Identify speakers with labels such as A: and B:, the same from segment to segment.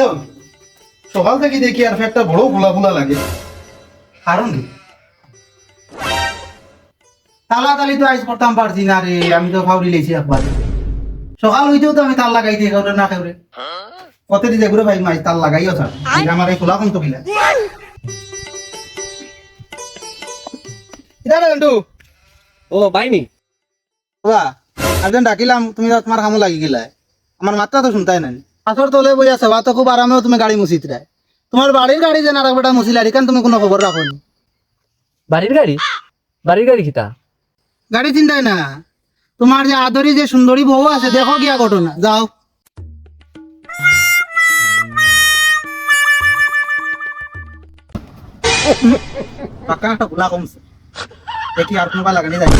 A: তো সকাল থেকে দেখি আর একটা বড় ফুলা ফুলা লাগে। কারণ কি তালাতালি তো আইস করতাম পারছি না রে আমি তো ফাউরি লেছি একবার। সকাল হইতেও তো আমি তাল লাগাই দিয়ে কাউরে না কাউরে। কত দিতে ঘুরে ভাই মাই তাল লাগাইও স্যার আমার এই খোলা কম তো কিলা। এটা গন্টু
B: ও বাইনি।
A: বাবা আর্জেন্ট ডাকিলাম তুমি তোমার কামো লাগি গেলা আমার মাত্রা তো শুনতাই নাই। পাথর তলে বই আছে তো খুব আরামেও তুমি গাড়ি মুছিত রায়। তোমার বাড়ির গাড়ি যেন আর একটা মুছিলা কেন তুমি কোনো খবর রাখো নি?
B: বাড়ির গাড়ি? বাড়ির গাড়ি কিতা?
A: গাড়ি চিন্তাই না। তোমার যে আদরি যে সুন্দরী বউ আছে দেখো গিয়া ঘটনা। যাও। পাক্কা একটা ভুলা কমছে। দেখি আর কোনো লাগানি যায়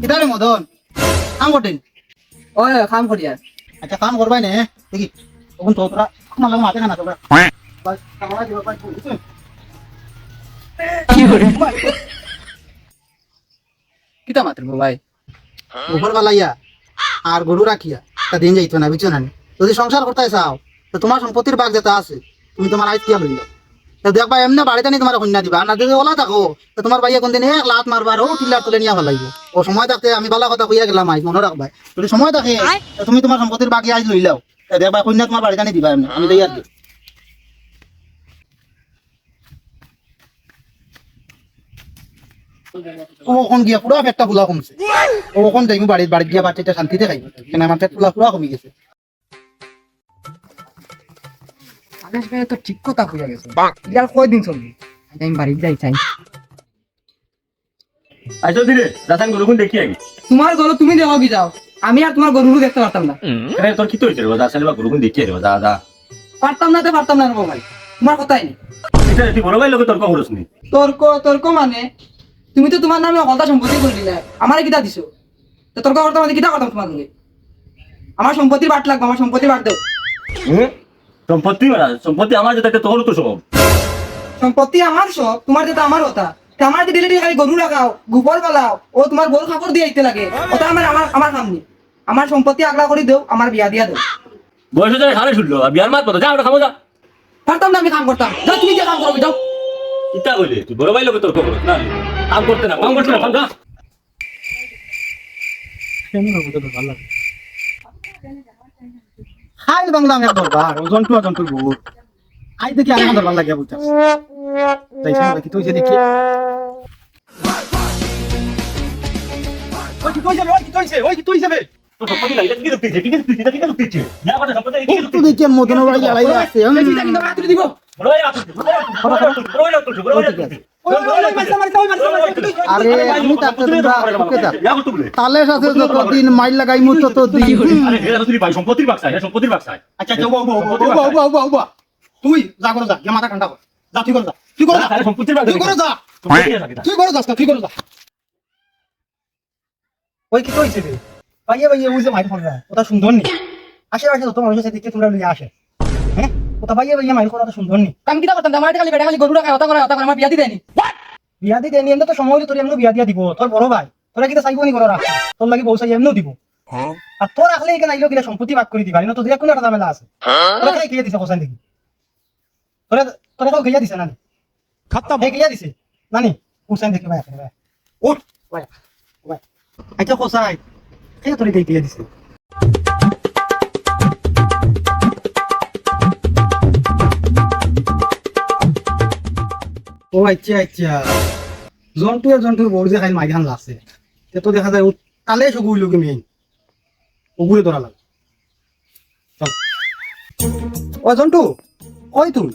A: কিদারে মদন? কাম করতেন
B: ও কাম করি আর।
A: আচ্ছা কাম করবাই নে দেখি। তখন তো তোরা আমার লাগে মাথা খানা তোরা।
B: কিতা মাত্র ভাই?
A: গোবর বালাইয়া আর গরু রাখিয়া তা দিন যাইতো না বুঝছ না যদি সংসার করতে চাও তো তোমার সম্পত্তির ভাগ যেটা আছে তুমি তোমার আইস কিয়া লইল তো দেখবা এমনি বাড়িতে নি তোমার কন্যা দিবা। না যদি ওলা থাকো তো তোমার ভাইয়া কোনদিন এক লাত মারবার ও টিল্লার তুলে নিয়ে ভালাইব ও সময় থাকতে আমি বালা কথা কইয়া গেলাম আইস মনে রাখবা। যদি সময় থাকে তো তুমি তোমার সম্পত্তির বাকি লইলাও তো দেখবা কন্যা তোমার বাড়িতে দিবা এমনি আমি দেই আর দিই। ও ওখান গিয়া পুরা পেটটা ফুলা কমছে। ও ওখান যাইবো বাড়ির বাড়ি গিয়া বাচ্চাটা শান্তিতে খাইব। কেন আমার পেট ফুলা পুরা কমে গেছে।
B: আকাশ ভাই তো ঠিক কথা কইয়া গেছে। ইয়ার কয়দিন চলবে? আমি বাড়ি যাই চাই।
C: আইসো ধীরে রাসায়ন গরুগুন দেখি আগে।
B: তোমার গরু তুমি দেখো কি যাও? আমি আর তোমার গরু দেখতে পারতাম না।
C: তোর কি তো হয়েছে রে? রাসায়ন বা গরুগুন দেখি রে দা দা
B: পারতাম না তো পারতাম না রে ভাই। তোমার কথাই নেই।
C: এটা তুই বড় ভাই লোক তর্ক করছ নি?
B: তর্ক তর্ক মানে? তুমি তো তোমার নামে কথা সম্পত্তি করে দিলে। আমার কিতা দিছো? তো তর্ক করতাম মানে কিতা করতাম তোমার লগে? আমার সম্পত্তির বাট লাগবে আমার সম্পত্তির বাট দাও।
C: হুম? সম্পত্তি মারা সম্পত্তি আমার যেটা একটা তোর তো সব।
B: সম্পত্তি আমার সব তোমার যেটা আমার কথা আমার যে দিলে খালি গরু লাগাও গোবর বালাও ও তোমার গরু খাবার দিয়ে আইতে লাগে। ওটা আমার আমার আমার কাম নেই। আমার সম্পত্তি আগলা করে দেও আমার বিয়া দিয়া দেও।
C: বয়স হচ্ছে খালে ছুটলো আর বিয়ার মাত যা ওটা খামো যা।
B: পারতাম না আমি কাম করতাম। যাও তুমি যে কাম করবি যাও।
C: ইটা কইলে তুই বড় ভাই লোক তর্ক করছ না? কাম করতে না কাম করতে না কাম যা।
A: খাইল বাংলা আমি দরবার জন্তু আর জন্তু বহুত। আই দেখি আমি দরবার লাগিয়া বুঝতে যাইছি দেখি তুই যে দেখি। ওই কি তুই কি, ওই কি
C: কি কি কি কি কি,
A: তুই
C: রুক্তি
A: যতদিন মাইল ততদিন
C: তুই
A: যা করে যা মাথা ঠান্ডা যা তুই যা তুই করে যা
C: সম্পত্তির বাক্স
A: তুই করে যা তুই করে যা ওই কি কইছে রে ভাইয়া ভাইয়া ওই যে মাইল ফোন ওটা সুন্দর নি আশেপাশে যত মানুষ আছে দেখতে তোমরা লইয়া আসে। হ্যাঁ? ওটা ভাইয়া ভাইয়া মাইল করা সুন্দর নি
B: কাম কিটা করতাম? আমার খালি বেটা খালি গরু রাখা কথা করে কথা করে আমার বিয়া দিতে নি
A: বিয়া দিতে এনে তো সময় হলে তোর এমনি বিয়া দিয়া দিব। তোর বড় ভাই তোরা কিটা চাইব নি করা তোর লাগি বউ চাই এমনিও দিব। আর তোর আসলে এখানে আইলো কিনা সম্পত্তি ভাগ করে দিবা। না তো কোনো একটা ঝামেলা আছে। তোরা খাই খেয়ে দিছে কোসাই দেখি? তোরা তোরা কেউ খেয়ে দিছে নানি? খাত্তা ভাই খেয়ে দিছে? নানি কোসাই দেখি ভাই ভাই। উঠ। ভাই ভাই। আচ্ছা কোসাই খেয়ে তোরে খেয়ে দিছে ও আচ্ছা আচ্ছা জন্টু আর জন্টুর বড় যে খাই মাইধান লাগছে তে দেখা যায় তালে সগু হইল কি মেইন ওগুলো ধরা লাগে ও জন্টু ওই তুই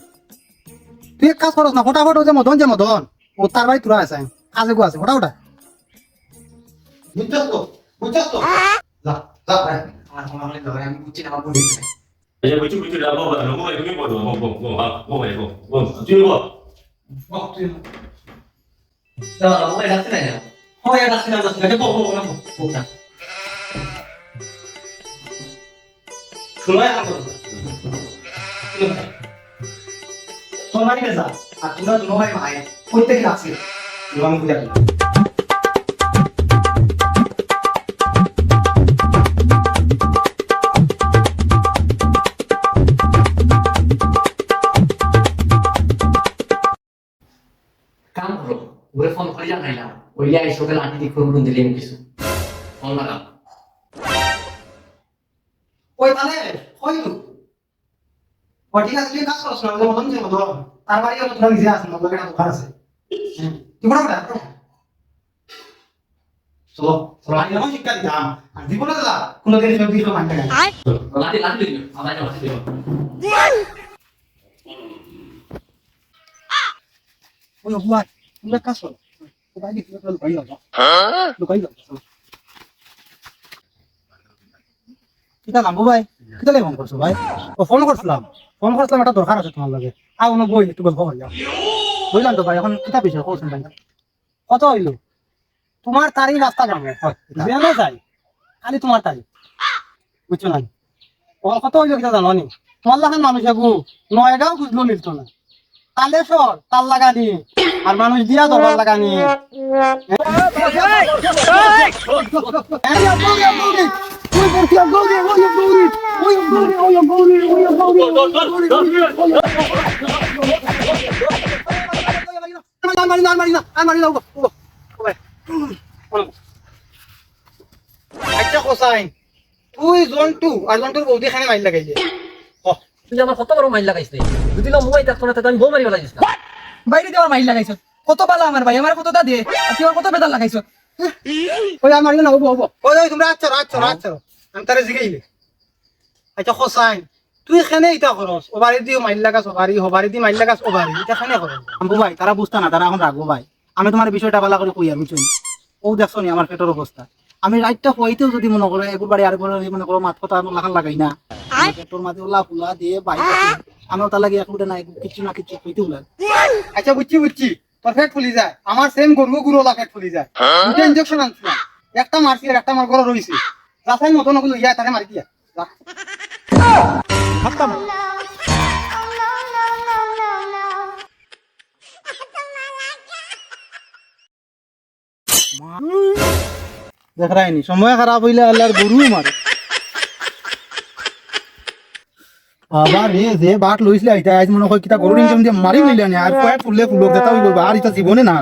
A: তুই এক কাজ করস না ফটাফট যে মদন যে মদন ও তার বাড়ি তোরা আছে কাজে গো আছে ফটা ফটা বুঝছস তো যা যা ভাই
B: আমার আমার আমি বুঝছি না আমার
C: এই না তুমি বলো হ্যাঁ তুই
B: নাই না না না না
A: আর দুনো ভাই মায় কইতে কি আছে তোরা আমি বুঝা দিই
D: সকালে আটি দিয়ে করুন দিলেন কিছু। ফোন লাগাম
E: ওই তাহলে? হইল ও ঠিক আছে তুই কাজ করছ না মতন যে মতো তার বাড়ি হলো তোরা নিজে আসেন মতো একটা দোকান আছে। তুই বড় বড় চলো চলো আমি যখন শিক্ষা দিতাম আর দিব না দাদা কোনোদিন সব দিল মানতে গেল।
D: লাঠি লাঠি দিন আমার লাঠি দিন
E: ওই বুয়া তুমি কাজ করো। কিতা নাম ভাই কিতা লাগে ফোন করছ ভাই ও ফোন করছিলাম ফোন করছিলাম একটা দরকার আছে তোমার লাগে জানো নি তোমার লাগান মানুষ আগু নয়গাঁও বুঝলো মিলতো না কালেশ্বর তার লাগা নিয়ে আর মানুষ দিয়া দরবার লাগা নিয়ে আচ্ছা কোসাই তুই জন্টু আর জন্টুর বৌদি খানে মাইল লাগাইছে।
D: তুই আমার কত বড় মাইল লাগাইছিস যদি মোবাইল থাকতো না তাহলে আমি বউ মারি লাগাইছিস
B: বাইরে দেওয়ার মাইল লাগাইছো। কত পালা আমার ভাই আমার কতটা দিয়ে? আর তুই আমার কত বেদাল লাগাইছো?
E: ওই আমার না হব হব। ওই ওই তোমরা আচ্ছা আচ্ছা আচ্ছা। আমি তারে জিগাইলে আচ্ছা কোসাই তুই এখানে ইটা করস। ওবারি দিও মাইল লাগাস ওবারি হবারি দি মাইল লাগাস ওবারি এটা এখানে করস? আম্বু ভাই তারা বুঝতা না তারা এখন রাখব ভাই। আমি তোমার বিষয়টা ভালো করে কই আমি চলি ও দেখছ নি আমার পেটের অবস্থা। আমি রাইটটা হইতেও যদি মনে করো একবার বাড়ি আরেকবার মনে করো মাথা কথা লাগাই না। পেটর মাঝে ওলা ফুলা দিয়ে বাইরে আমার তা লাগে এখন না কিছু না কিছু উলাল। আচ্ছা বুঝছি বুঝছি। তোর পেট ফুলি যায়। আমার সেম গরু গুরু ওলা ফুলি যায়। দুটো আনছিলাম। একটা মারছি আর একটা আমার ঘরে রইছে। রাসাই মতন ওগুলো ইয়া তাকে মারি দিয়া। যা। দেখ রায়নি সময় খারাপ হইলে আল্লাহর গরু মারে। আবার রে, যে বাট লইছিলে আইতা আজ মনে হয় কিতা গরু দিয়ে মারি লইলা নি, আর কয়েক ফুললে ফুলক দেতা আর এটা জীবনে না।